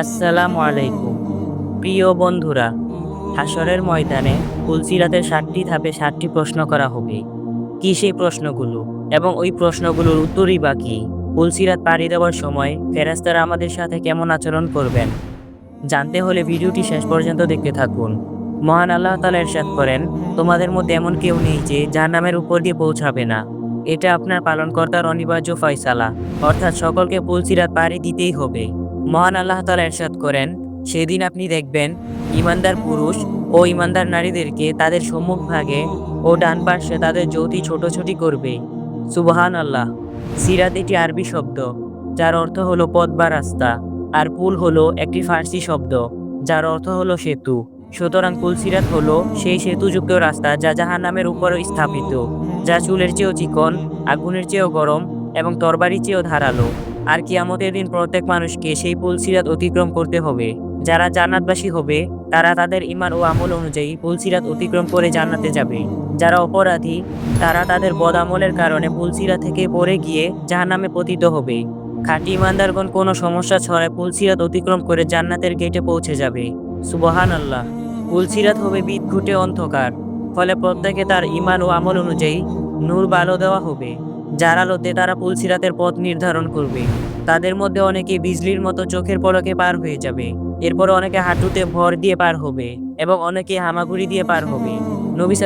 আসসালামু আলাইকুম। প্রিয় বন্ধুরা হাসরের ময়দানে ফুলসিরাতের ষাটটি ধাপে ষাটটি প্রশ্ন করা হবে। কি সেই প্রশ্নগুলো? এবং ওই প্রশ্নগুলোর উত্তরই বা কি? ফুলসিরাত পাড়ি দেওয়ার সময় ফেরেস্তারা আমাদের সাথে কেমন আচরণ করবেন? জানতে হলে ভিডিওটি শেষ পর্যন্ত দেখতে থাকুন। মহান আল্লাহ তালা এরশাদ করেন, তোমাদের মধ্যে এমন কেউ নেই যে যার নামের উপর দিয়ে পৌঁছাবে না। এটা আপনার পালনকর্তার অনিবার্য ফয়সালা। অর্থাৎ সকলকে পুলসিরাত পাড়ি দিতেই হবে। মহান আল্লাহ তালা এরশাদ করেন, সেদিন আপনি দেখবেন ইমানদার পুরুষ ও ইমানদার নারীদেরকে তাদের সম্মুখ ভাগে ও ডান পার্শ্বে তাদের জ্যোতি ছোটোছুটি করবে। সুবহান আল্লাহ সিরাত একটি আরবি শব্দ, যার অর্থ হলো পথ বা রাস্তা, আর পুল হলো একটি ফার্সি শব্দ, যার অর্থ হলো সেতু। সুতরাং পুল পুলসিরাত হলো সেই সেতুযুক্ত রাস্তা যা জাহান নামের উপর স্থাপিত, যা চুলের চেয়েও চিকন, আগুনের চেয়েও গরম এবং তরবারির চেয়েও ধারালো। আর কিয়ামতের দিন প্রত্যেক মানুষকে সেই পুলসিরাত অতিক্রম করতে হবে। যারা জান্নাতবাসী হবে, তারা তাদের ইমান ও আমল অনুযায়ী পুলসিরাত অতিক্রম করে জান্নাতে যাবে। যারা অপরাধী, তারা তাদের বদ আমলের কারণে পুলসিরা থেকে পড়ে গিয়ে জাহান্নামে পতিত হবে। খাঁটি ইমানদারগণ কোনো সমস্যা ছড়ায় পুলসিরাত অতিক্রম করে জান্নাতের গেটে পৌঁছে যাবে। সুবহান আল্লাহ পুলসিরাত হবে বিদঘুটে অন্ধকার, ফলে প্রত্যেকে তার ইমান ও আমল অনুযায়ী নূর বালো দেওয়া হবে। যার আলোতে তারা পুলসিরাতের পথ নির্ধারণ করবে। তাদের মধ্যে অনেকে বিজলির মতো চোখের পলকে পার হয়ে যাবে। এরপর অনেকে হাঁটুতে ভর দিয়ে পার হবে এবং অনেকে হামাগুড়ি দিয়ে পার হবে। নবী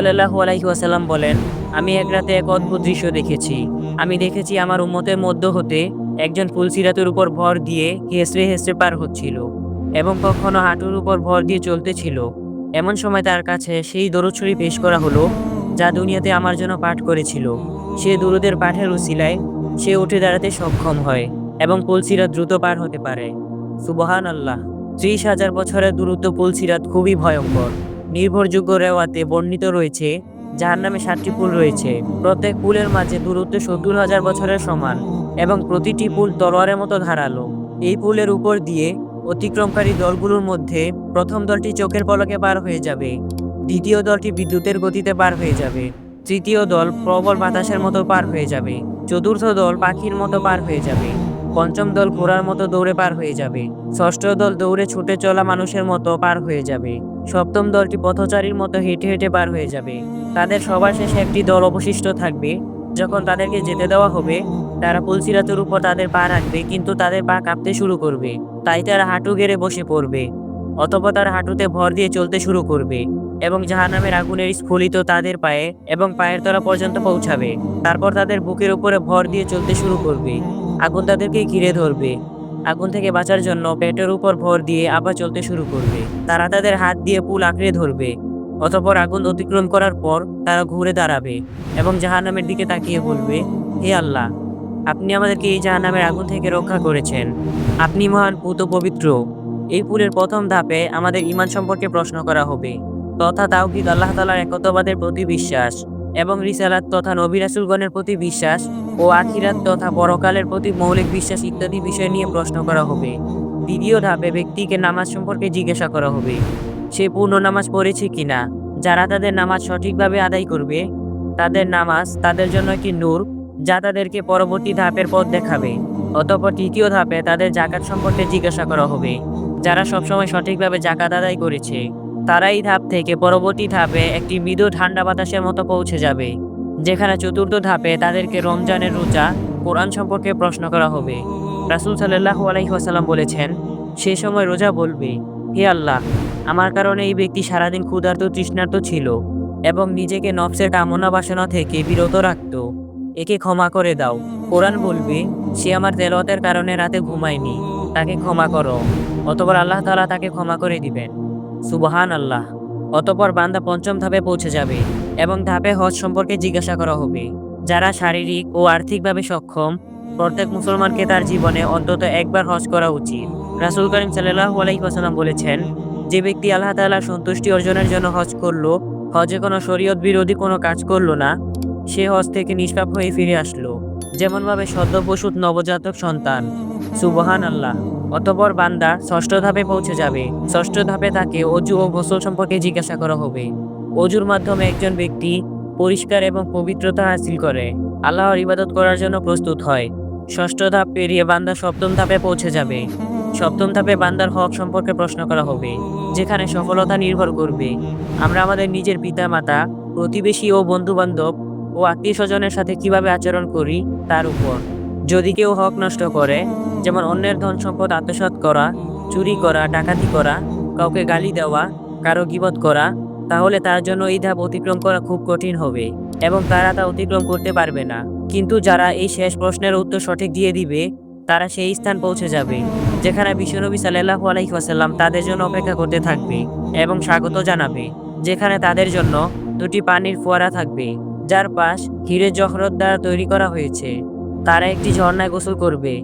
আলাইহি ওয়াসাল্লাম বলেন, আমি এক রাতে এক অদ্ভুত দৃশ্য দেখেছি। আমি দেখেছি আমার উম্মতের মধ্য হতে একজন ফুলসিরাতের উপর ভর দিয়ে হেসড়ে হেসড়ে পার হচ্ছিল এবং কখনো হাঁটুর উপর ভর দিয়ে চলতেছিল এমন সময় তার কাছে সেই দরুদ পেশ করা হলো, যা দুনিয়াতে আমার জন্য পাঠ করেছিল। সে দুরুদের পাঠের উসিলায় সে উঠে দাঁড়াতে সক্ষম হয় এবং পুলসিরাত দ্রুত পার হতে পারে। সুবহান আল্লাহ ত্রিশ হাজার বছরের দূরত্ব পুলসিরাত খুবই ভয়ঙ্কর। নির্ভরযোগ্য রেওয়াতে বর্ণিত রয়েছে যার নামে সাতটি পুল রয়েছে। প্রত্যেক পুলের মাঝে দূরত্ব সত্তর হাজার বছরের সমান এবং প্রতিটি পুল তলোয়ারের মতো ধারালো। এই পুলের উপর দিয়ে অতিক্রমকারী দলগুলোর মধ্যে প্রথম দলটি চোখের পলকে পার হয়ে যাবে। দ্বিতীয় দলটি বিদ্যুতের গতিতে পার হয়ে যাবে। তৃতীয় দল প্রবল বাতাসের মতো পার হয়ে যাবে। চতুর্থ দল পাখির মতো পার হয়ে যাবে। পঞ্চম দল ঘোড়ার মতো দৌড়ে পার হয়ে যাবে। ষষ্ঠ দল দৌড়ে ছুটে চলা মানুষের মতো পার হয়ে যাবে। সপ্তম দলটি পথচারীর মতো হেঁটে হেঁটে পার হয়ে যাবে। তাদের সবার শেষে একটি দল অবশিষ্ট থাকবে। যখন তাদেরকে যেতে দেওয়া হবে, তারা পুলসিরাতের উপর তাদের পা রাখবে, কিন্তু তাদের পা কাঁপতে শুরু করবে। তাই তারা হাঁটু গেড়ে বসে পড়বে। অথবা তার হাঁটুতে ভর দিয়ে চলতে শুরু করবে। এবং জাহান্নামের আগুনের স্ফুলিত তাদের পায়ে এবং পায়ের তলা পর্যন্ত পৌঁছাবে। তারপর তাদের বুকের উপরে ভর দিয়ে চলতে শুরু করবে। আগুন তাদেরকে ঘিরে ধরবে। আগুন থেকে বাঁচার জন্য পেটের উপর ভর দিয়ে আবার চলতে শুরু করবে। তারা তাদের হাত দিয়ে পুল আঁকড়ে ধরবে। অতপর আগুন অতিক্রম করার পর তারা ঘুরে দাঁড়াবে এবং জাহান্নামের দিকে তাকিয়ে বলবে, হে আল্লাহ, আপনি আমাদেরকে এই জাহান্নামের আগুন থেকে রক্ষা করেছেন। আপনি মহান পুত পবিত্র। এই পুলের প্রথম ধাপে আমাদের ইমান সম্পর্কে প্রশ্ন করা হবে। তথা তাওহিদ আল্লাহ তালার একতবাদের প্রতি বিশ্বাস এবং রিসালাত তথা নবী রাসুলগণের প্রতি বিশ্বাস ও আখিরাত তথা পরকালের প্রতি মৌলিক বিশ্বাস ইত্যাদি বিষয় নিয়ে প্রশ্ন করা হবে। দ্বিতীয় ধাপে ব্যক্তিকে নামাজ সম্পর্কে জিজ্ঞাসা করা হবে। সে পূর্ণ নামাজ পড়েছে কিনা? যারা তাদের নামাজ সঠিকভাবে আদায় করবে, তাদের নামাজ তাদের জন্য একটি নূর যা তাদেরকে পরবর্তী ধাপের পথ দেখাবে। অতঃপর তৃতীয় ধাপে তাদের জাকাত সম্পর্কে জিজ্ঞাসা করা হবে। যারা সবসময় সঠিকভাবে জাকাত আদায় করেছে তারা এই ধাপ থেকে পরবর্তী ধাপে একটি মৃদু ঠান্ডা বাতাসের মতো পৌঁছে যাবে, যেখানে চতুর্থ ধাপে তাদেরকে রমজানের রোজা কোরআন সম্পর্কে প্রশ্ন করা হবে। রাসুল সাল্লাহ আলাইসাল্লাম বলেছেন, সে সময় রোজা বলবে, হে আল্লাহ, আমার কারণে এই ব্যক্তি সারাদিন ক্ষুধার্ত, তৃষ্ণার্ত ছিল এবং নিজেকে নফসের কামনা বাসনা থেকে বিরত রাখত। একে ক্ষমা করে দাও। কোরআন বলবে, সে আমার তেলতের কারণে রাতে ঘুমায়নি, তাকে ক্ষমা করো। অতপর আল্লাহ তাআলা তাকে ক্ষমা করে দিবেন। সুবহান আল্লাহ অতপর বান্দা পঞ্চম ধাপে পৌঁছে যাবে এবং ধাপে হজ সম্পর্কে জিজ্ঞাসা করা হবে। যারা শারীরিক ও আর্থিকভাবে সক্ষম, প্রত্যেক মুসলমানকে তার জীবনে অন্তত একবার হজ করা উচিত। রাসুল করিম সাল্লাহ আলাইসাল্লাম বলেছেন, যে ব্যক্তি আল্লাহ তাআলার সন্তুষ্টি অর্জনের জন্য হজ করল, হজে কোনো শরীয়ত বিরোধী কোনো কাজ করল না, সে হজ থেকে নিষ্পাপ হয়ে ফিরে আসলো। যেমনভাবে সদ্য প্রসূত নবজাতক সন্তান। সুবহান আল্লাহ অতপর বান্দা ষষ্ঠ ধাপে পৌঁছে যাবে। ষষ্ঠ ধাপে তাকে অজু ও গোসল সম্পর্কে জিজ্ঞাসা করা হবে। অজুর মাধ্যমে একজন ব্যক্তি পরিষ্কার এবং পবিত্রতা হাসিল করে। আল্লাহর ইবাদত করার জন্য প্রস্তুত হয়। ষষ্ঠ ধাপ পেরিয়ে বান্দা সপ্তম ধাপে পৌঁছে যাবে। সপ্তম ধাপে বান্দার হক সম্পর্কে প্রশ্ন করা হবে, যেখানে সফলতা নির্ভর করবে। আমরা আমাদের নিজের পিতা মাতা প্রতিবেশী ও বন্ধুবান্ধব ও আত্মীয় স্বজনের সাথে কীভাবে আচরণ করি, তার উপর। যদি কেউ হক নষ্ট করে, যেমন অন্যের ধন সম্পদ আত্মসাৎ করা, চুরি করা, ডাকাতি করা, কাউকে গালি দেওয়া, কারও গিবত করা, তাহলে তার জন্য এই ধাপ অতিক্রম করা খুব কঠিন হবে এবং তারা তা অতিক্রম করতে পারবে না। কিন্তু যারা এই শেষ প্রশ্নের উত্তর সঠিক দিয়ে দিবে, তারা সেই স্থান পৌঁছে যাবে, যেখানে বিশ্বনবী সাল্লাহ আলাইসাল্লাম তাদের জন্য অপেক্ষা করতে থাকবে এবং স্বাগত জানাবে, যেখানে তাদের জন্য দুটি পানির ফোয়ারা থাকবে, যার পাশ হিরে জহরত দ্বারা তৈরি করা হয়েছে। তারা একটি ঝর্ণায় গোসল করবে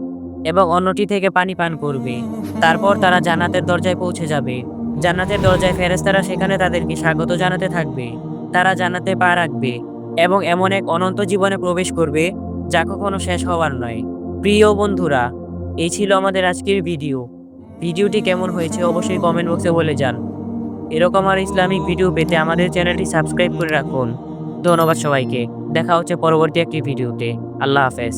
এবং অন্যটি থেকে পানি পান করবে। তারপর তারা জান্নাতের দরজায় পৌঁছে যাবে। জান্নাতের দরজায় ফেরেস্তারা সেখানে তাদেরকে স্বাগত জানাতে থাকবে। তারা জান্নাতে পা রাখবে এবং এমন এক অনন্ত জীবনে প্রবেশ করবে যা কখনো শেষ হওয়ার নয়। প্রিয় বন্ধুরা, এই ছিল আমাদের আজকের ভিডিও। ভিডিওটি কেমন হয়েছে অবশ্যই কমেন্ট বক্সে বলে যান এরকম আর ইসলামিক ভিডিও পেতে আমাদের চ্যানেলটি সাবস্ক্রাইব করে রাখুন। ধন্যবাদ সবাইকে। দেখা হচ্ছে পরবর্তী একটি ভিডিওতে। আল্লাহ হাফেজ।